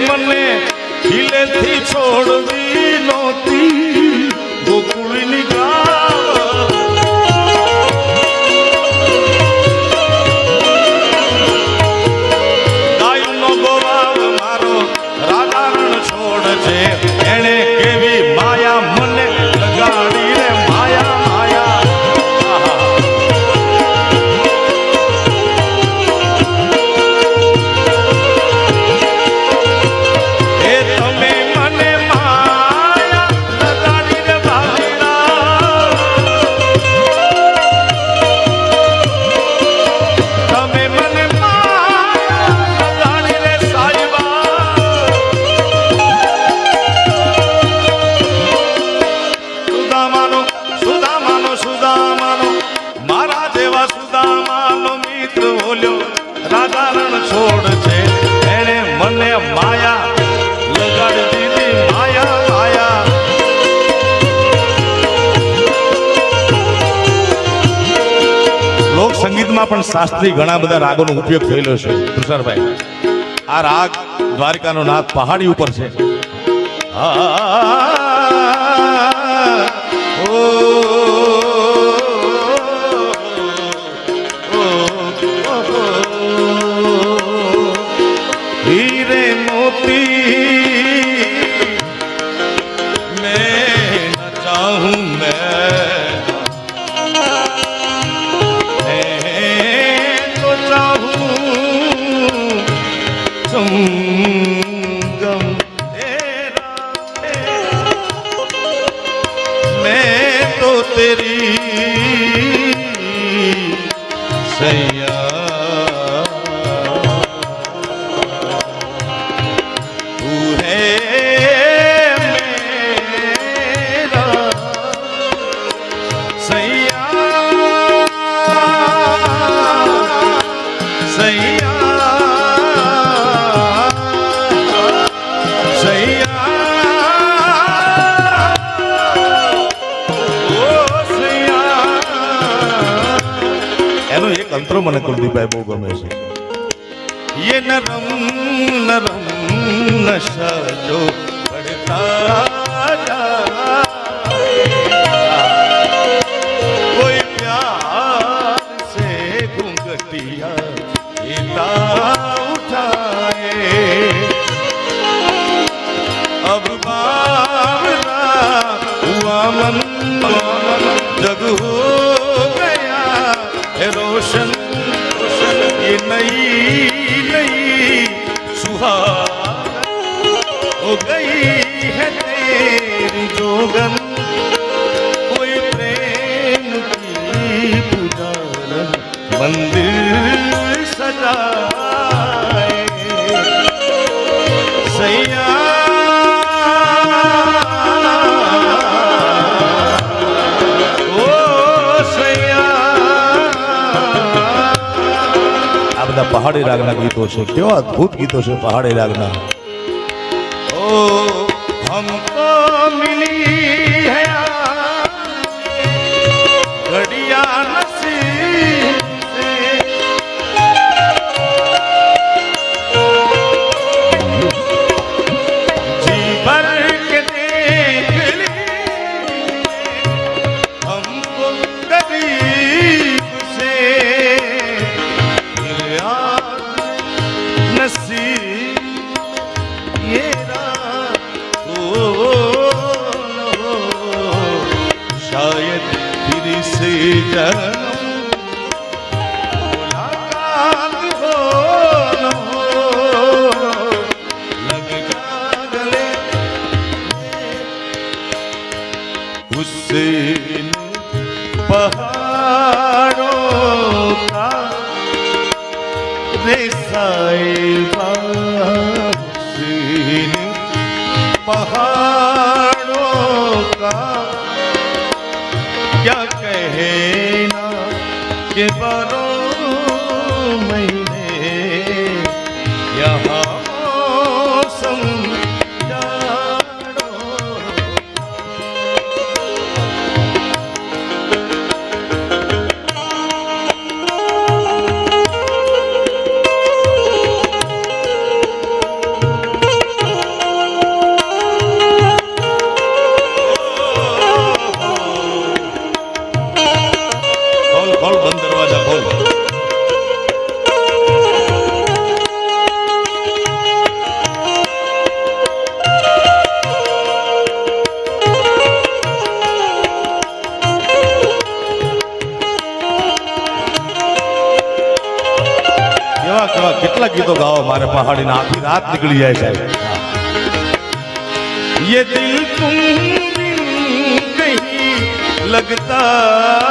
મને ખીલેથી છોડવી નહોતી ગોકુળની ગાવ ગાયનો ગોવાળ મારો રાધારણ છોડ છે એટલે માયા લોક સંગીતમાં પણ શાસ્ત્રી ઘણા બધા રાગોનો ઉપયોગ થયેલો છે. તુષારભાઈ આ રાગ દ્વારિકાનો નાથ પહાડી ઉપર છે. આ એ કંત્રો મને કુલદીપભાઈ બહુ ગમે છે. યે નરમ નરમ નશા જો પડતા જા કોઈ પ્યાર સે ઘૂંઘટિયા ગીતા ઉઠાએ अब बावरा हुआ मन गई है तेरी जोगन कोई प्रेम की पुजारन मंदिर सजाए सैया ओ સૈયા આ બધા પહાડી રાગના ગીતો છે કેવા અદ્ભુત ગીતો છે પહાડી રાગના ओ हमको मिली કહે ના કે બરો ગીતો ગાઓ, મારે પહાડી ના આખી રાત નીકળી જાય સાહેબ. યે દિલ તુમ દિલ કહી લગતા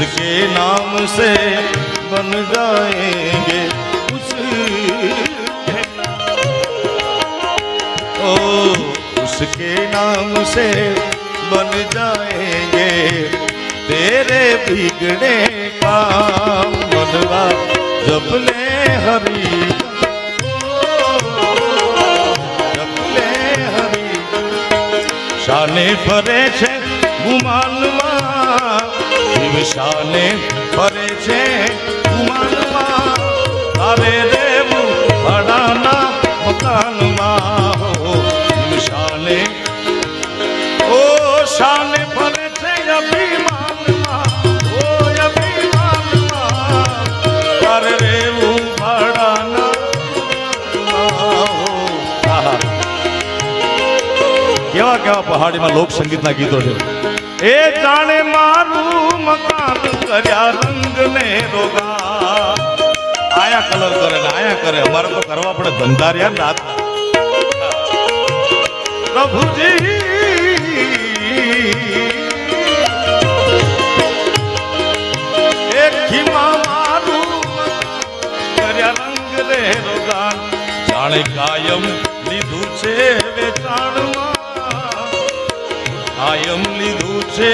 उसके नाम से बन जाएंगे उसके ओ उसके नाम से बन जाएंगे तेरे बिगड़े काम बनवा जब ले हरी जब ले हरी શાને ફરે છે ગુમાનમાં શિવ શાને ફરે છે ગુમાનમાં તારે રેવું ભાડાના મકાનમાં. હો શિવ શાને ઓ, શાને ફરે છે અભિમાનમાં. ઓ, અભિમાનમાં. તારે રેવું ભાડાના કેવા કેવા પહાડીમાં લોક સંગીતના ગીતો છે. એ જાણે મારું મકાન કર્યા રંગ ને રોગા. આયા કલર કરે ને આયા કરે. અમારે તો કરવા પડે ધંધા રહ્યા રાત. પ્રભુજી! જાણે કાયમ લીધું છે વેચાણમાં. કાયમ લીધું છે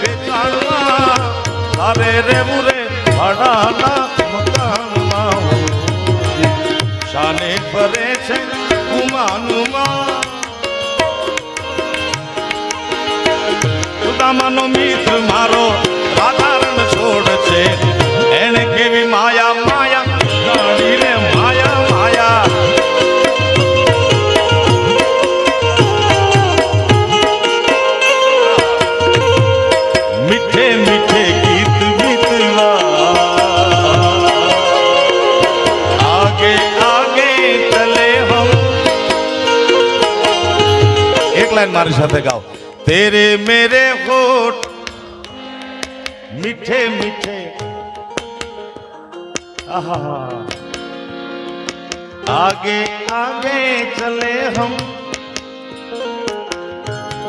વેચાણમાં. તારે રેવું રે ભાડાના મકાનમાં. શાને ફરે છે ઉમાનુમાં. સુદામાનો મિત્ર लाइन मारे साथ गाओ। तेरे मेरे होट मीठे मीठे। आगे आगे चले हम।